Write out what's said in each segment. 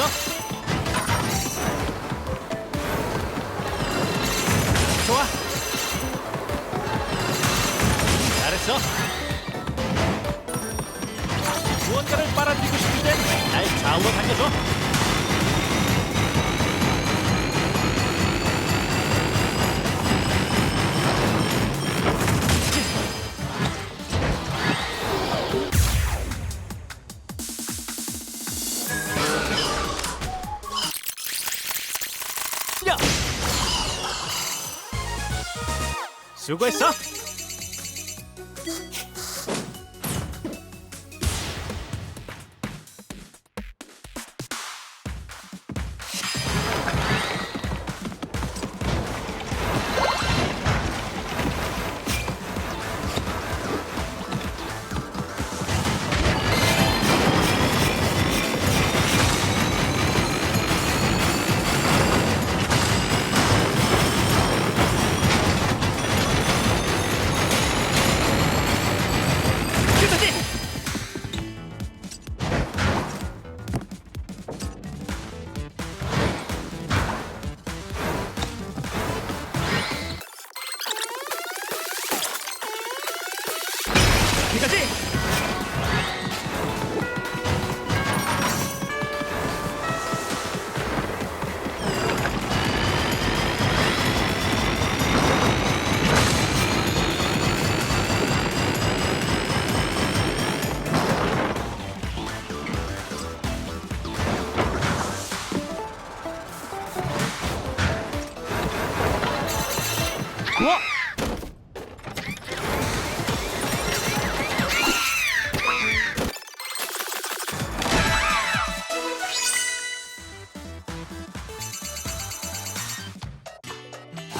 있어? 좋아. 잘했어. 무언가를 빨아들이고 싶을 땐날 좌우로 당겨줘. 수고했어.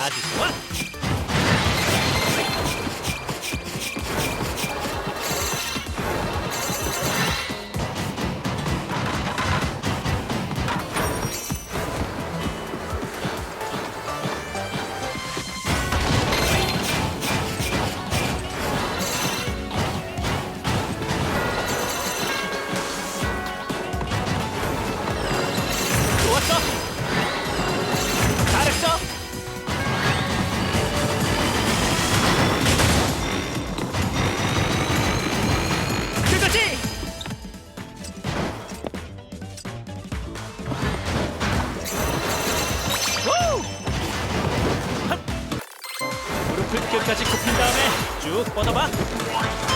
아주 좋아. 끝까지 굽힌 다음에 쭉 뻗어봐.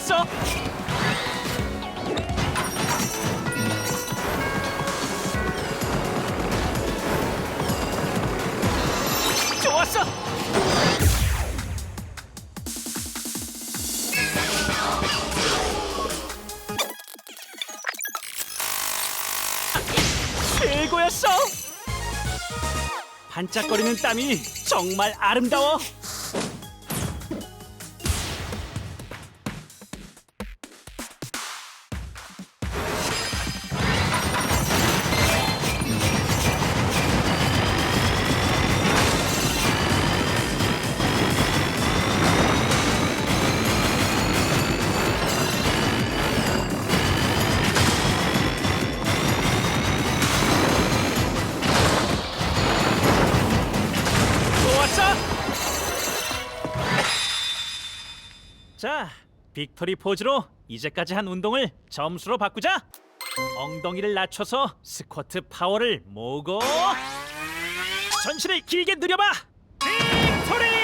잘했어. 좋았어. 반짝거리는 땀이 정말 아름다워. 자, 빅토리 포즈로 이제까지 한 운동을 점수로 바꾸자. 엉덩이를 낮춰서 스쿼트 파워를 모으고 전신을 길게 늘려봐. 빅토리!